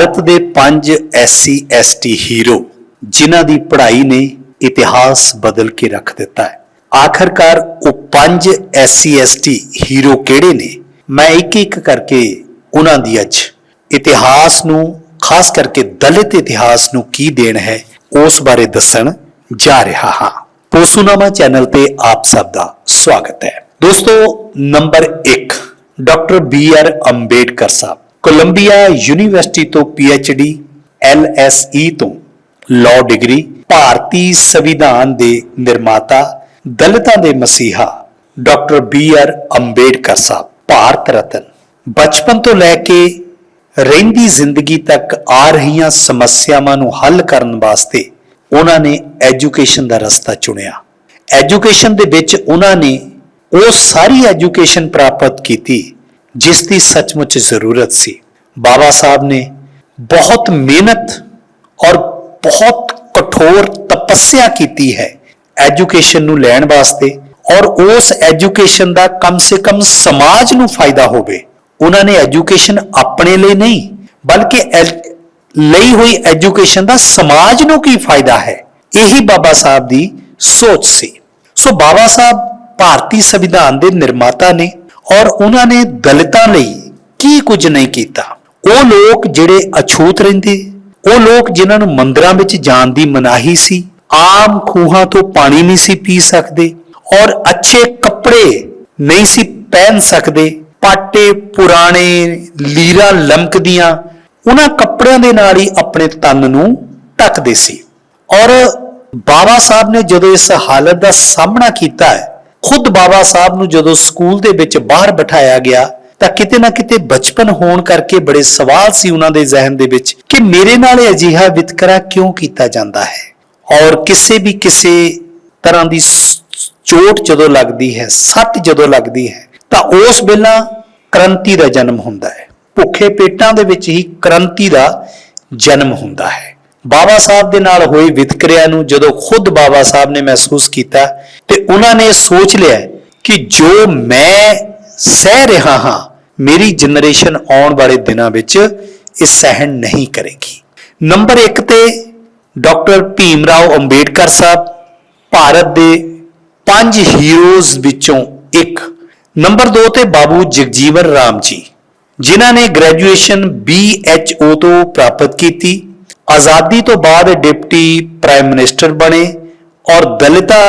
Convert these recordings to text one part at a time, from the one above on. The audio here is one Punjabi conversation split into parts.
ਭਾਰਤ ਦੇ ਪੰਜ ਐਸਸੀ, ਐਸਟੀ ਹੀਰੋ ਜਿਨ੍ਹਾਂ ਦੀ ਪੜ੍ਹਾਈ ਨੇ ਇਤਿਹਾਸ ਬਦਲ ਕੇ ਰੱਖ ਦਿੱਤਾ ਹੈ। ਆਖਰਕਾਰ ਉਹ ਪੰਜ ਐਸਸੀ, ਐਸਟੀ ਹੀਰੋ ਕਿਹੜੇ ਨੇ? ਮੈਂ ਇੱਕ ਇੱਕ ਕਰਕੇ ਉਹਨਾਂ ਦੀ ਅੱਜ ਇਤਿਹਾਸ ਨੂੰ, ਖਾਸ ਕਰਕੇ ਦਲਿਤ ਇਤਿਹਾਸ ਨੂੰ ਕੀ ਦੇਣ ਹੈ, ਉਸ ਬਾਰੇ ਦੱਸਣ ਜਾ ਰਿਹਾ ਹਾਂ। ਪੋਸੂਨਾਮਾ ਚੈਨਲ ਤੇ ਆਪ ਸਭ ਦਾ ਸਵਾਗਤ ਹੈ। ਦੋਸਤੋ, number 1 doctor B R Ambedkar Sahib. Columbia university ਤੋਂ ਡੀ ਐਲਐਸਈ ਤੋਂ ਲਾਅ ਡਿਗਰੀ ਭਾਰਤੀ ਸੰਵਿਧਾਨ ਦੇ ਨਿਰਮਾਤਾ, ਦਲਿਤਾਂ ਦੇ ਮਸੀਹਾ, doctor B R Ambedkar Sahib, Bharat Ratna. ਬਚਪਨ ਤੋਂ ਲੈ ਕੇ ਰਹਿੰਦੀ ਜ਼ਿੰਦਗੀ ਤੱਕ ਆ ਰਹੀਆਂ ਸਮੱਸਿਆਵਾਂ ਨੂੰ ਹੱਲ ਕਰਨ ਵਾਸਤੇ ਉਹਨਾਂ ਨੇ ਐਜੂਕੇਸ਼ਨ ਦਾ ਰਸਤਾ ਚੁਣਿਆ। ਐਜੂਕੇਸ਼ਨ ਦੇ ਵਿੱਚ ਉਹਨਾਂ ਨੇ ਉਹ ਸਾਰੀ ਐਜੂਕੇਸ਼ਨ ਪ੍ਰਾਪਤ ਕੀਤੀ ਜਿਸ ਦੀ ਸੱਚਮੁੱਚ ਜ਼ਰੂਰਤ ਸੀ। ਬਾਬਾ ਸਾਹਿਬ ਨੇ ਬਹੁਤ ਮਿਹਨਤ ਔਰ ਬਹੁਤ ਕਠੋਰ ਤਪੱਸਿਆ ਕੀਤੀ ਹੈ ਐਜੂਕੇਸ਼ਨ ਨੂੰ ਲੈਣ ਵਾਸਤੇ ਔਰ ਉਸ ਐਜੂਕੇਸ਼ਨ ਦਾ ਕਮ ਸੇ ਕਮ ਸਮਾਜ ਨੂੰ ਫਾਇਦਾ ਹੋਵੇ। ਉਹਨਾਂ ਨੇ ਐਜੂਕੇਸ਼ਨ ਆਪਣੇ ਲਈ ਨਹੀਂ, ਬਲਕਿ ਐਲ- ਲਈ ਹੋਈ ਐਜੂਕੇਸ਼ਨ ਦਾ ਸਮਾਜ ਨੂੰ ਕੀ ਫਾਇਦਾ ਹੈ? ਇਹੀ ਬਾਬਾ ਸਾਹਿਬ ਦੀ ਸੋਚ ਸੀ। ਸੋ ਬਾਬਾ ਸਾਹਿਬ ਭਾਰਤੀ ਸੰਵਿਧਾਨ ਦੇ ਨਿਰਮਾਤਾ ਨੇ ਔਰ ਉਹਨਾਂ ਨੇ ਦਲਿਤਾਂ ਲਈ ਕੀ ਕੁਝ ਨਹੀਂ ਕੀਤਾ। ਉਹ ਲੋਕ ਜਿਹੜੇ ਅਛੂਤ ਰਹਿੰਦੇ, ਉਹ ਲੋਕ ਜਿਨ੍ਹਾਂ ਨੂੰ ਮੰਦਰਾਂ ਵਿੱਚ ਜਾਣ ਦੀ ਮਨਾਹੀ ਸੀ, ਆਮ ਖੂਹਾਂ ਤੋਂ ਪਾਣੀ ਨਹੀਂ ਸੀ ਪੀ ਸਕਦੇ ਔਰ ਅੱਛੇ ਕੱਪੜੇ ਨਹੀਂ ਸੀ ਪਹਿਨ ਸਕਦੇ। ਪਾਟੇ, ਪੁਰਾਣੇ ਲੀਰਾ ਲਮਕਦੀਆਂ, ਉਹਨਾਂ ਕੱਪੜਿਆਂ ਦੇ ਨਾਲ ਹੀ ਆਪਣੇ ਤਨ ਨੂੰ ਢੱਕਦੇ ਸੀ। ਔਰ ਬਾਬਾ ਸਾਹਿਬ ਨੇ ਜਦੋਂ ਇਸ ਹਾਲਤ ਦਾ ਸਾਹਮਣਾ ਕੀਤਾ ਹੈ ਖੁਦ ਬਾਬਾ ਸਾਹਿਬ ਨੂੰ ਜਦੋਂ ਸਕੂਲ ਦੇ ਵਿੱਚ ਬਾਹਰ ਬਿਠਾਇਆ ਗਿਆ ਤਾਂ ਕਿਤੇ ਨਾ ਕਿਤੇ ਬਚਪਨ ਹੋਣ ਕਰਕੇ ਬੜੇ ਸਵਾਲ ਸੀ ਉਹਨਾਂ ਦੇ ਜ਼ਿਹਨ ਦੇ ਵਿੱਚ ਕਿ ਮੇਰੇ ਨਾਲ ਇਹ ਅਜਿਹਾ ਵਿਤਕਰਾ ਕਿਉਂ ਕੀਤਾ ਜਾਂਦਾ ਹੈ? ਔਰ ਕਿਸੇ ਵੀ ਕਿਸੇ ਤਰ੍ਹਾਂ ਦੀ ਚੋਟ ਜਦੋਂ ਲੱਗਦੀ ਹੈ, ਸੱਟ ਜਦੋਂ ਲੱਗਦੀ ਹੈ, ਤਾਂ ਉਸ ਵੇਲਾ ਕ੍ਰਾਂਤੀ ਦਾ ਜਨਮ ਹੁੰਦਾ ਹੈ। ਭੁੱਖੇ ਪੇਟਾਂ ਦੇ ਵਿੱਚ ਹੀ ਕ੍ਰਾਂਤੀ ਦਾ ਜਨਮ ਹੁੰਦਾ ਹੈ। ਬਾਬਾ ਸਾਹਿਬ ਦੇ ਨਾਲ ਹੋਈ ਵਿਤਕਰਿਆਂ ਨੂੰ ਜਦੋਂ ਖੁਦ ਬਾਬਾ ਸਾਹਿਬ ਨੇ ਮਹਿਸੂਸ ਕੀਤਾ ਤੇ ਉਹਨਾਂ ਨੇ ਸੋਚ ਲਿਆ ਕਿ ਜੋ ਮੈਂ ਸਹਿ ਰਿਹਾ ਹਾਂ, ਮੇਰੀ ਜਨਰੇਸ਼ਨ ਆਉਣ ਵਾਲੇ ਦਿਨਾਂ ਵਿੱਚ ਇਹ ਸਹਿਣ ਨਹੀਂ ਕਰੇਗੀ। ਨੰਬਰ 1 ਤੇ ਡਾਕਟਰ ਭੀਮ ਰਾਓ ਅੰਬੇਡਕਰ ਸਾਹਿਬ ਭਾਰਤ ਦੇ ਪੰਜ ਹੀਰੋਜ਼ ਵਿੱਚੋਂ ਇੱਕ। ਨੰਬਰ 2 ਤੇ ਬਾਬੂ ਜਗਜੀਵਨ ਰਾਮ ਜੀ, ਜਿਨ੍ਹਾਂ ਨੇ ਗ੍ਰੈਜੂਏਸ਼ਨ BHO ਤੋਂ ਪ੍ਰਾਪਤ ਕੀਤੀ। ਆਜ਼ਾਦੀ ਤੋਂ ਬਾਅਦ ਡਿਪਟੀ ਪ੍ਰਾਈਮ ਮਿਨਿਸਟਰ ਬਣੇ ਔਰ ਦਲਿਤਾਂ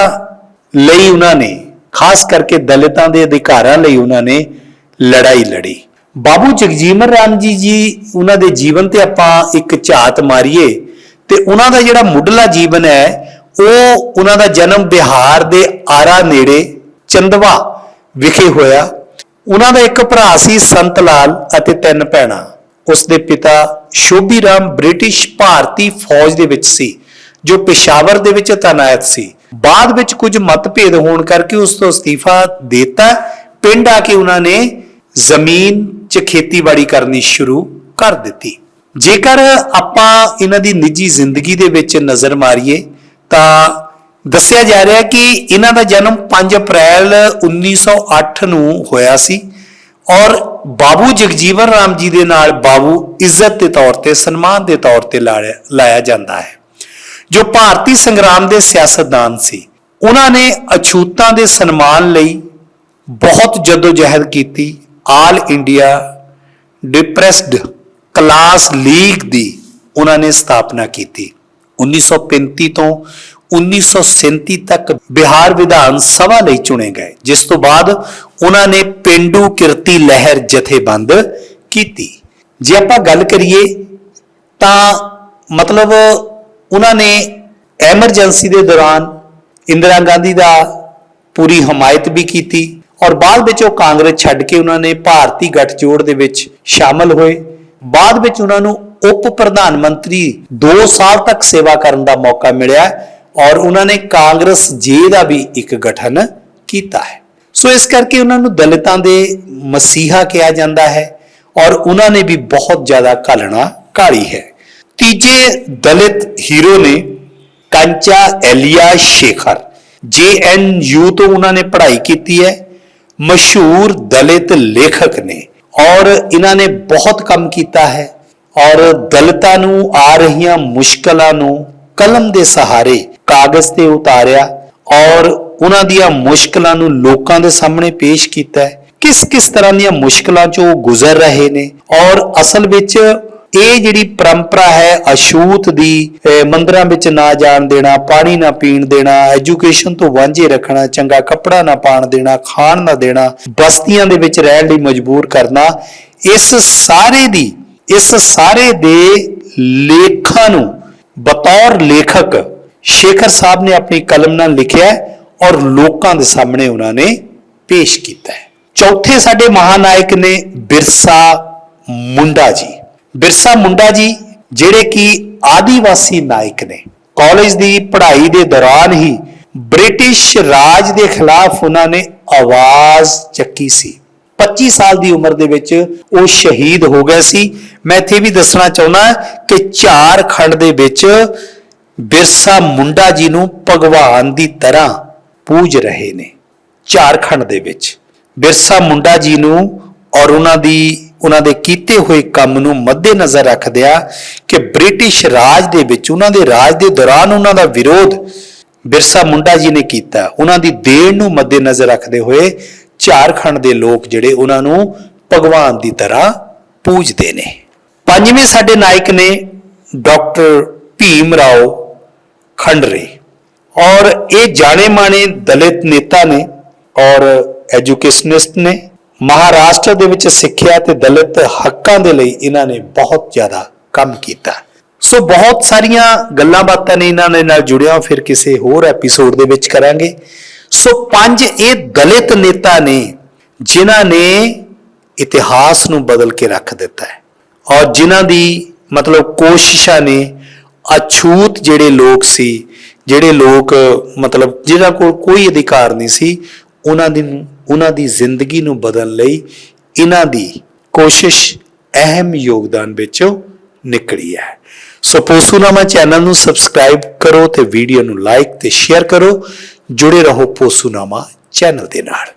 ਲਈ ਉਹਨਾਂ ਨੇ, ਖਾਸ ਕਰਕੇ ਦਲਿਤਾਂ ਦੇ ਅਧਿਕਾਰਾਂ ਲਈ ਉਹਨਾਂ ਨੇ ਲੜਾਈ ਲੜੀ। ਬਾਬੂ ਜਗਜੀਵਨ ਰਾਮ ਜੀ ਜੀ ਉਹਨਾਂ ਦੇ ਜੀਵਨ ਤੇ ਆਪਾਂ ਇੱਕ ਝਾਤ ਮਾਰੀਏ ਤੇ ਉਹਨਾਂ ਦਾ ਜਿਹੜਾ ਮੁੱਢਲਾ ਜੀਵਨ ਹੈ, ਉਹ ਉਹਨਾਂ ਦਾ ਜਨਮ ਬਿਹਾਰ ਦੇ ਆਰਾ ਨੇੜੇ ਚੰਦਵਾ ਵਿਖੇ ਹੋਇਆ। ਉਹਨਾਂ ਦਾ ਇੱਕ ਭਰਾ ਸੀ ਸੰਤ ਲਾਲ ਅਤੇ ਤਿੰਨ ਭੈਣਾਂ। ਉਸ ਦੇ ਪਿਤਾ ਸ਼ੋਭੀ ਰਾਮ ਬ੍ਰਿਟਿਸ਼ ਭਾਰਤੀ ਫੌਜ ਦੇ ਵਿੱਚ ਸੀ, ਜੋ ਪਿਸ਼ਾਵਰ ਦੇ ਵਿੱਚ ਤਾਇਨਾਤ ਸੀ। ਬਾਅਦ ਵਿੱਚ ਕੁਝ ਮਤਭੇਦ ਹੋਣ ਕਰਕੇ ਉਸ ਤੋਂ ਅਸਤੀਫਾ ਦਿੱਤਾ। ਪਿੰਡ ਆ ਕੇ ਉਹਨਾਂ ਨੇ ਜ਼ਮੀਨ 'ਚ ਖੇਤੀਬਾੜੀ ਕਰਨੀ ਸ਼ੁਰੂ ਕਰ ਦਿੱਤੀ। ਜੇਕਰ ਆਪਾਂ ਇਹਨਾਂ ਦੀ ਨਿੱਜੀ ਜ਼ਿੰਦਗੀ ਦੇ ਵਿੱਚ ਨਜ਼ਰ ਮਾਰੀਏ, ਤਾਂ ਦੱਸਿਆ ਜਾ ਰਿਹਾ ਕਿ ਇਹਨਾਂ ਦਾ ਜਨਮ 5 ਅਪ੍ਰੈਲ 1908 ਨੂੰ ਹੋਇਆ ਸੀ। ਔਰ ਬਾਬੂ ਜਗਜੀਵਨ ਰਾਮ ਜੀ ਦੇ ਨਾਲ ਬਾਬੂ ਇੱਜ਼ਤ ਦੇ ਤੌਰ ਤੇ, ਸਨਮਾਨ ਦੇ ਤੌਰ ਤੇ ਲਾਇਆ ਲਾਇਆ ਜਾਂਦਾ ਹੈ। ਜੋ ਭਾਰਤੀ ਸੰਗਰਾਮ ਦੇ ਸਿਆਸਤਦਾਨ ਸੀ, ਉਹਨਾਂ ਨੇ ਅਛੂਤਾਂ ਦੇ ਸਨਮਾਨ ਲਈ ਬਹੁਤ ਜਦੋਜਹਿਦ ਕੀਤੀ। All India depressed class league ਦੀ ਉਹਨਾਂ ਨੇ ਸਥਾਪਨਾ ਕੀਤੀ। 1935 ਤੋਂ 1937 ਤੱਕ ਬਿਹਾਰ ਵਿਧਾਨ ਸਭਾ ਲਈ ਚੁਣੇ ਗਏ, ਜਿਸ ਤੋਂ ਬਾਅਦ ਉਹਨਾਂ ਨੇ ਪਿੰਡੂ ਕਿਰਤੀ ਲਹਿਰ ਜਥੇਬੰਦ ਕੀਤੀ। ਜੇ ਆਪਾਂ ਗੱਲ ਕਰੀਏ, ਤਾਂ ਮਤਲਬ ਉਹਨਾਂ ਨੇ ਐਮਰਜੈਂਸੀ ਦੇ ਦੌਰਾਨ ਇੰਦਰਾ ਗਾਂਧੀ ਦਾ ਪੂਰੀ ਹਮਾਇਤ ਵੀ ਕੀਤੀ ਔਰ ਬਾਅਦ ਵਿੱਚ ਉਹ ਕਾਂਗਰਸ ਛੱਡ ਕੇ ਉਹਨਾਂ ਨੇ ਭਾਰਤੀ ਗੱਠਜੋੜ ਦੇ ਵਿੱਚ ਸ਼ਾਮਲ ਹੋਏ। ਬਾਅਦ ਵਿੱਚ ਉਹਨਾਂ ਨੂੰ ਉਪ ਪ੍ਰਧਾਨ ਮੰਤਰੀ 2 ਸਾਲ ਤੱਕ ਸੇਵਾ ਕਰਨ ਦਾ ਮੌਕਾ ਮਿਲਿਆ। ਔਰ ਉਹਨਾਂ ਨੇ ਕਾਂਗਰਸ ਜੇ ਦਾ ਵੀ ਇੱਕ ਗਠਨ ਕੀਤਾ ਹੈ। ਸੋ ਇਸ ਕਰਕੇ ਉਹਨਾਂ ਨੂੰ ਦਲਿਤਾਂ ਦੇ ਮਸੀਹਾ ਕਿਹਾ ਜਾਂਦਾ ਹੈ ਔਰ ਉਹਨਾਂ ਨੇ ਵੀ ਬਹੁਤ ਜ਼ਿਆਦਾ ਘਾਲਣਾ ਕਾਲੀ ਹੈ। ਤੀਜੇ ਦਲਿਤ ਹੀਰੋ ਨੇ ਕੰਚਾ ਐਲੀਆ ਸ਼ੇਖਰ। ਜੇਐਨਯੂ ਤੋਂ ਉਹਨਾਂ ਨੇ ਪੜ੍ਹਾਈ ਕੀਤੀ ਹੈ। ਮਸ਼ਹੂਰ ਦਲਿਤ ਲੇਖਕ ਨੇ ਔਰ ਇਹਨਾਂ ਨੇ ਬਹੁਤ ਕੰਮ ਕੀਤਾ ਹੈ। ਔਰ ਦਲਿਤਾਂ ਨੂੰ ਆ ਰਹੀਆਂ ਮੁਸ਼ਕਲਾਂ ਨੂੰ ਕਲਮ ਦੇ ਸਹਾਰੇ ਕਾਗਜ਼ ਤੇ ਉਤਾਰਿਆ ਔਰ ਉਹਨਾਂ ਦੀਆਂ ਮੁਸ਼ਕਲਾਂ ਨੂੰ ਲੋਕਾਂ ਦੇ ਸਾਹਮਣੇ ਪੇਸ਼ ਕੀਤਾ ਹੈ। ਕਿਸ ਕਿਸ ਤਰ੍ਹਾਂ ਦੀਆਂ ਮੁਸ਼ਕਲਾਂ ਚੋਂ ਉਹ ਗੁਜ਼ਰ ਰਹੇ ਨੇ ਔਰ ਅਸਲ ਵਿੱਚ ਇਹ ਜਿਹੜੀ ਪਰੰਪਰਾ ਹੈ ਅਸ਼ੂਤ ਦੀ ਮੰਦਰਾਂ ਵਿੱਚ ਨਾ ਜਾਣ ਦੇਣਾ, ਪਾਣੀ ਨਾ ਪੀਣ ਦੇਣਾ, ਐਜੂਕੇਸ਼ਨ ਤੋਂ ਵਾਂਝੇ ਰੱਖਣਾ, ਚੰਗਾ ਕੱਪੜਾ ਨਾ ਪਾਣ ਦੇਣਾ, ਖਾਣ ਨਾ ਦੇਣਾ, ਬਸਤੀਆਂ ਦੇ ਵਿੱਚ ਰਹਿਣ ਲਈ ਮਜਬੂਰ ਕਰਨਾ, ਇਸ ਸਾਰੇ ਦੀ, ਇਸ ਸਾਰੇ ਦੇ ਲੇਖਾਂ ਨੂੰ ਬਤੌਰ ਲੇਖਕ ਸ਼ੇਖਰ ਸਾਹਿਬ ਨੇ ਆਪਣੀ ਕਲਮ ਨਾਲ ਲਿਖਿਆ ਔਰ ਲੋਕਾਂ ਦੇ ਸਾਹਮਣੇ ਉਹਨਾਂ ਨੇ ਪੇਸ਼ ਕੀਤਾ ਹੈ। ਚੌਥੇ ਸਾਡੇ ਮਹਾਨਾਇਕ ਨੇ ਬਿਰਸਾ ਮੁੰਡਾ ਜੀ। ਬਿਰਸਾ ਮੁੰਡਾ ਜੀ ਜਿਹੜੇ ਕਿ ਆਦੀਵਾਸੀ ਨਾਇਕ ਨੇ। ਕਾਲਜ ਦੀ ਪੜ੍ਹਾਈ ਦੇ ਦੌਰਾਨ ਹੀ ਬ੍ਰਿਟਿਸ਼ ਰਾਜ ਦੇ ਖਿਲਾਫ ਉਹਨਾਂ ਨੇ ਆਵਾਜ਼ ਚੱਕੀ ਸੀ। 25 ਸਾਲ ਦੀ ਉਮਰ ਦੇ ਵਿੱਚ ਉਹ ਸ਼ਹੀਦ ਹੋ ਗਏ ਸੀ। ਮੈਂ ਇੱਥੇ ਵੀ ਦੱਸਣਾ ਚਾਹੁੰਦਾ ਕਿ ਝਾਰਖੰਡ ਦੇ ਵਿੱਚ ਬਿਰਸਾ ਮੁੰਡਾ ਜੀ ਨੂੰ ਭਗਵਾਨ ਦੀ ਤਰ੍ਹਾਂ ਪੂਜ ਰਹੇ ਨੇ ਝਾਰਖੰਡ ਦੇ ਵਿੱਚ। ਬਿਰਸਾ ਮੁੰਡਾ ਜੀ ਨੂੰ ਔਰ ਉਹਨਾਂ ਦੀ, ਉਹਨਾਂ ਦੇ ਕੀਤੇ ਹੋਏ ਕੰਮ ਨੂੰ ਮੱਦੇਨਜ਼ਰ ਰੱਖਦਿਆਂ ਕਿ ਬ੍ਰਿਟਿਸ਼ ਰਾਜ ਦੇ ਵਿੱਚ, ਉਹਨਾਂ ਦੇ ਰਾਜ ਦੇ ਦੌਰਾਨ ਉਹਨਾਂ ਦਾ ਵਿਰੋਧ ਬਿਰਸਾ ਮੁੰਡਾ ਜੀ ਨੇ ਕੀਤਾ। ਉਹਨਾਂ ਦੀ ਦੇਣ ਨੂੰ ਮੱਦੇਨਜ਼ਰ ਰੱਖਦੇ ਹੋਏ ਝਾਰਖੰਡ ਦੇ ਲੋਕ ਜਿਹੜੇ ਉਹਨਾਂ ਨੂੰ ਭਗਵਾਨ ਦੀ ਤਰ੍ਹਾਂ ਪੂਜਦੇ ਨੇ। ਪੰਜਵੇਂ ਸਾਡੇ ਨਾਇਕ ਨੇ ਡਾਕਟਰ ਭੀਮ ਰਾਓ ਖੰਡਰੇ ਔਰ ਇਹ ਜਾਣੇ ਮਾਣੇ ਦਲਿਤ ਨੇਤਾ ਨੇ ਔਰ ਐਜੂਕੇਸ਼ਨਿਸਟ ਨੇ, ਮਹਾਰਾਸ਼ਟਰ ਦੇ ਵਿੱਚ ਸਿੱਖਿਆ ਤੇ ਦਲਿਤ ਹੱਕਾਂ ਦੇ ਲਈ ਇਹਨਾਂ ਨੇ ਬਹੁਤ ਜ਼ਿਆਦਾ ਕੰਮ ਕੀਤਾ। ਸੋ ਬਹੁਤ ਸਾਰੀਆਂ ਗੱਲਾਂ ਬਾਤਾਂ ਨੇ ਇਹਨਾਂ ਦੇ ਨਾਲ ਜੁੜਿਆ, ਫਿਰ ਕਿਸੇ ਹੋਰ ਐਪੀਸੋਡ ਦੇ ਵਿੱਚ ਕਰਾਂਗੇ। ਸੋ ਪੰਜ ਇਹ ਦਲਿਤ ਨੇਤਾ ਨੇ, ਜਿਨ੍ਹਾਂ ਨੇ ਇਤਿਹਾਸ ਨੂੰ ਬਦਲ ਕੇ ਰੱਖ ਦਿੱਤਾ ਹੈ। ਔਰ ਜਿਨ੍ਹਾਂ ਦੀ ਮਤਲਬ ਕੋਸ਼ਿਸ਼ਾਂ ਨੇ ਅਛੂਤ ਜਿਹੜੇ ਲੋਕ ਸੀ, ਜਿਹੜੇ ਲੋਕ, ਮਤਲਬ ਜਿਨ੍ਹਾਂ ਕੋਲ ਕੋਈ ਅਧਿਕਾਰ ਨਹੀਂ ਸੀ, ਉਹਨਾਂ ਦੀ ਉਹਨਾਂ ਦੀ ਜ਼ਿੰਦਗੀ ਨੂੰ ਬਦਲਣ ਲਈ ਇਹਨਾਂ ਦੀ ਕੋਸ਼ਿਸ਼ ਅਹਿਮ ਯੋਗਦਾਨ ਵਿੱਚੋਂ ਨਿਕਲੀ ਹੈ। ਸੋ ਪੋਸੂਨਾਮਾ ਚੈਨਲ ਨੂੰ ਸਬਸਕ੍ਰਾਈਬ ਕਰੋ ਤੇ ਵੀਡੀਓ ਨੂੰ ਲਾਈਕ ਤੇ ਸ਼ੇਅਰ ਕਰੋ। ਜੁੜੇ ਰਹੋ ਪੋਸੂਨਾਮਾ ਚੈਨਲ ਦੇ ਨਾਲ।